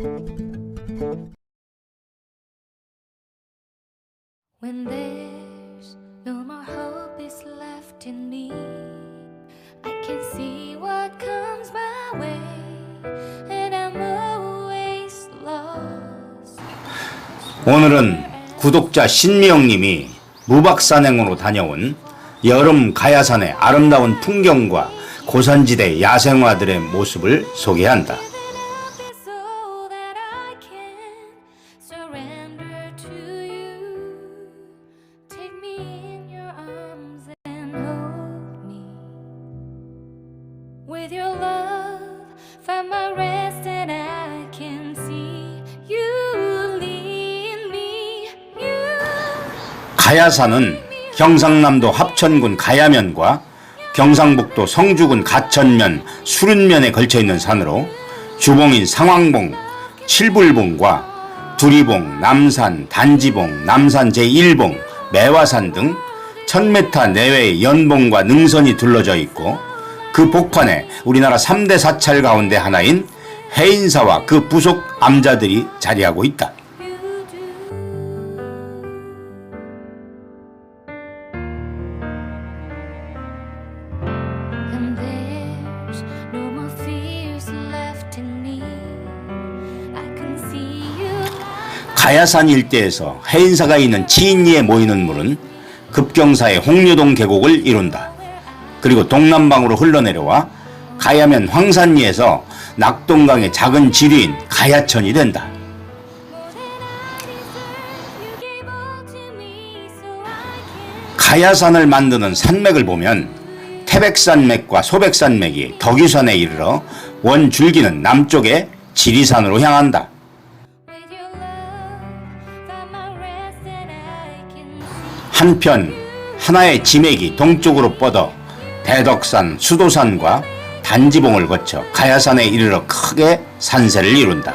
When there's no more hope is left in me, I can see what comes my way, and I'm always lost. 오늘은 구독자 신미영님이 무박산행으로 다녀온 여름 가야산의 아름다운 풍경과 고산지대 야생화들의 모습을 소개한다. 가야산은 경상남도 합천군 가야면과 경상북도 성주군 가천면, 수륜면에 걸쳐 있는 산으로 주봉인 상황봉, 칠불봉과 두리봉, 남산, 단지봉, 남산 제1봉, 매화산 등 1000m 내외의 연봉과 능선이 둘러져 있고 그 복판에 우리나라 3대 사찰 가운데 하나인 해인사와 그 부속 암자들이 자리하고 있다. 가야산 일대에서 해인사가 있는 치인리에 모이는 물은 급경사의 홍류동 계곡을 이룬다. 그리고 동남방으로 흘러내려와 가야면 황산리에서 낙동강의 작은 지류인 가야천이 된다. 가야산을 만드는 산맥을 보면 태백산맥과 소백산맥이 덕유산에 이르러 원줄기는 남쪽의 지리산으로 향한다. 한편 하나의 지맥이 동쪽으로 뻗어 대덕산, 수도산과 단지봉을 거쳐 가야산에 이르러 크게 산세를 이룬다.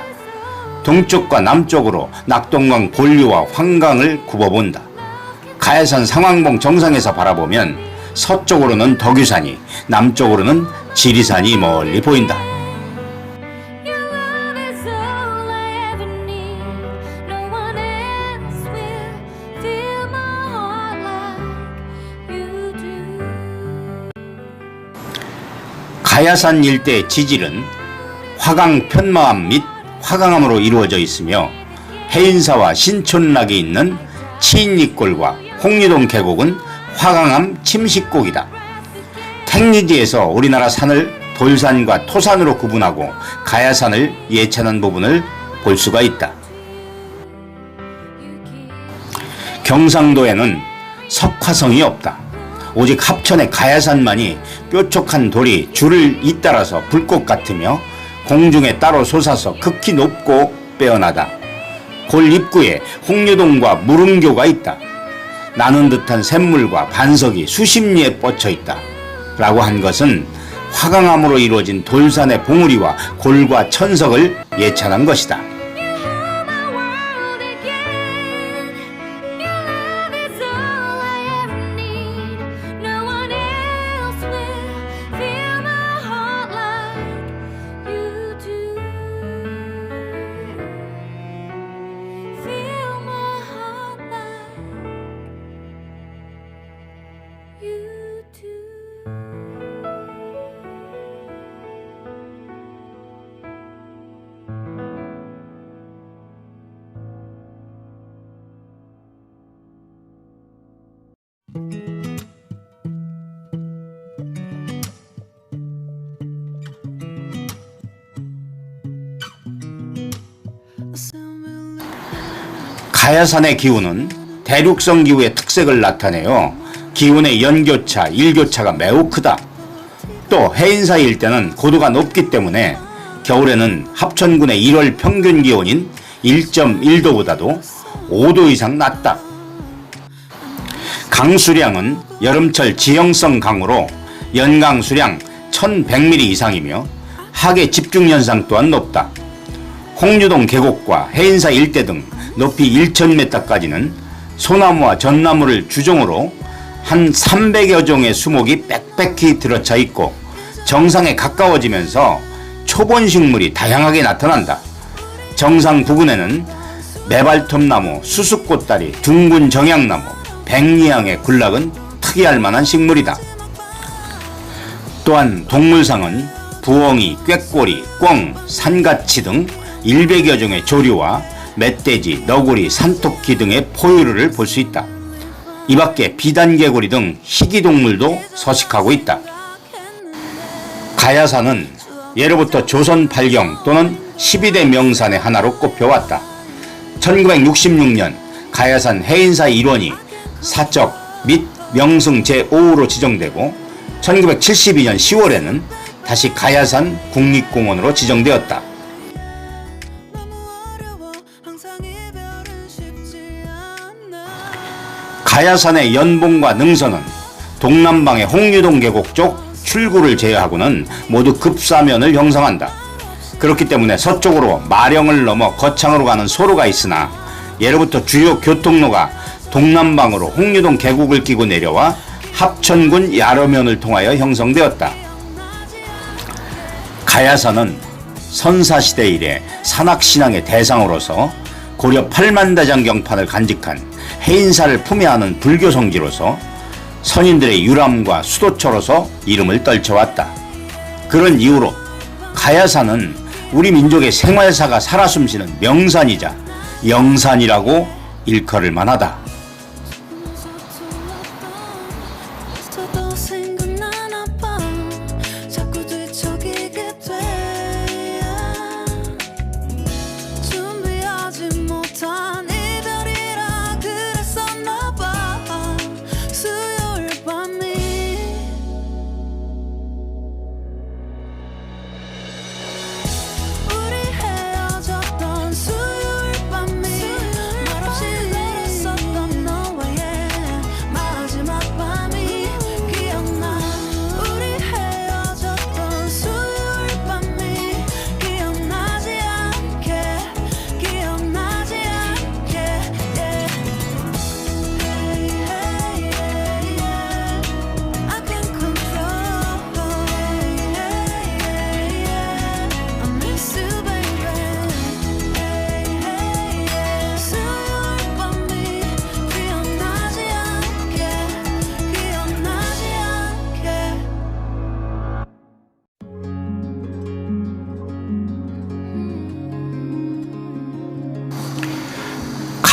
동쪽과 남쪽으로 낙동강 본류와 환강을 굽어본다. 가야산 상황봉 정상에서 바라보면 서쪽으로는 덕유산이, 남쪽으로는 지리산이 멀리 보인다. 가야산 일대의 지질은 화강 편마암 및 화강암으로 이루어져 있으며 해인사와 신촌락이 있는 치인리골과 홍리동 계곡은 화강암 침식곡이다. 택리지에서 우리나라 산을 돌산과 토산으로 구분하고 가야산을 예찬한 부분을 볼 수가 있다. 경상도에는 석화성이 없다. 오직 합천의 가야산만이 뾰족한 돌이 줄을 잇따라서 불꽃 같으며 공중에 따로 솟아서 극히 높고 빼어나다. 골 입구에 홍류동과 무릉교가 있다. 나는 듯한 샘물과 반석이 수십 리에 뻗쳐 있다. 라고 한 것은 화강암으로 이루어진 돌산의 봉우리와 골과 천석을 예찬한 것이다. 가야산의 기후는 대륙성 기후의 특색을 나타내요. 기온의 연교차, 일교차가 매우 크다. 또 해인사 일대는 고도가 높기 때문에 겨울에는 합천군의 1월 평균 기온인 1.1도보다도 5도 이상 낮다. 강수량은 여름철 지형성 강으로 연강 수량 1100mm 이상이며 하계 집중 현상 또한 높다. 홍류동 계곡과 해인사 일대 등 높이 1,000m까지는 소나무와 전나무를 주종으로 한 300여 종의 수목이 빽빽히 들어차 있고 정상에 가까워지면서 초본 식물이 다양하게 나타난다. 정상 부근에는 매발톱나무, 수수꽃다리, 둥근 정약나무, 백리향의 군락은 특이할 만한 식물이다. 또한 동물상은 부엉이, 꾀꼬리, 꿩, 산가치 등 100여 종의 조류와 멧돼지, 너구리, 산토끼 등의 포유류를 볼 수 있다. 이 밖에 비단개구리 등 희귀동물도 서식하고 있다. 가야산은 예로부터 조선 발경 또는 12대 명산의 하나로 꼽혀왔다. 1966년 가야산 해인사 일원이 사적 및 명승 제5호로 지정되고 1972년 10월에는 다시 가야산 국립공원으로 지정되었다. 가야산의 연봉과 능선은 동남방의 홍유동 계곡 쪽 출구를 제외하고는 모두 급사면을 형성한다. 그렇기 때문에 서쪽으로 마령을 넘어 거창으로 가는 소로가 있으나 예로부터 주요 교통로가 동남방으로 홍유동 계곡을 끼고 내려와 합천군 야로면을 통하여 형성되었다. 가야산은 선사시대 이래 산악신앙의 대상으로서 고려 팔만대장 경판을 간직한 해인사를 품에 안은 불교 성지로서 선인들의 유람과 수도처로서 이름을 떨쳐왔다. 그런 이유로 가야산은 우리 민족의 생활사가 살아 숨쉬는 명산이자 영산이라고 일컬을 만하다.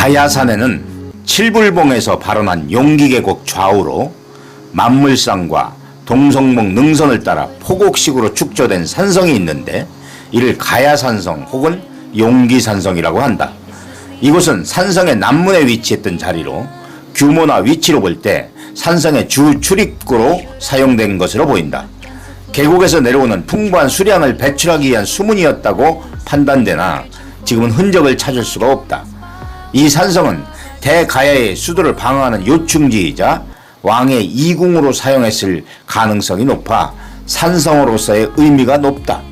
가야산에는 칠불봉에서 발원한 용기계곡 좌우로 만물상과 동성봉 능선을 따라 포곡식으로 축조된 산성이 있는데 이를 가야산성 혹은 용기산성이라고 한다. 이곳은 산성의 남문에 위치했던 자리로 규모나 위치로 볼 때 산성의 주 출입구로 사용된 것으로 보인다. 계곡에서 내려오는 풍부한 수량을 배출하기 위한 수문이었다고 판단되나 지금은 흔적을 찾을 수가 없다. 이 산성은 대가야의 수도를 방어하는 요충지이자 왕의 이궁으로 사용했을 가능성이 높아 산성으로서의 의미가 높다.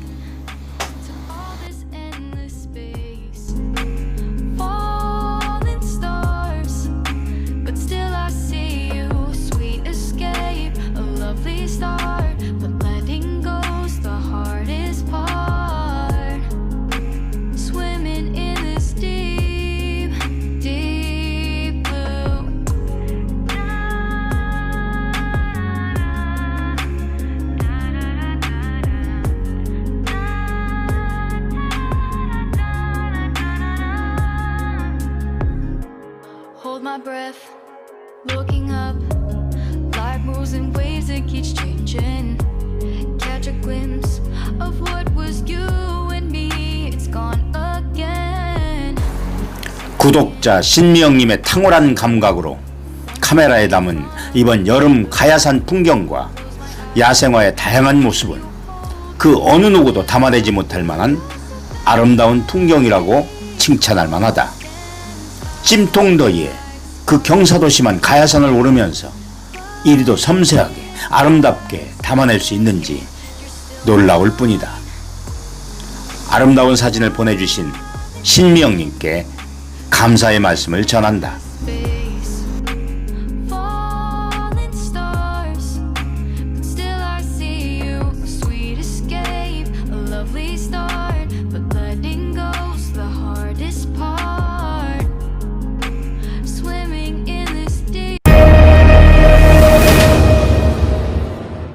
구독자 신미영님의 탕월한 감각으로 카메라에 담은 이번 여름 가야산 풍경과 야생화의 다양한 모습은 그 어느 누구도 담아내지 못할 만한 아름다운 풍경이라고 칭찬할 만하다. 찜통더위에 그 경사도심한 가야산을 오르면서 이리도 섬세하게 아름답게 담아낼 수 있는지 놀라울 뿐이다. 아름다운 사진을 보내주신 신미영님께 감사의 말씀을 전한다.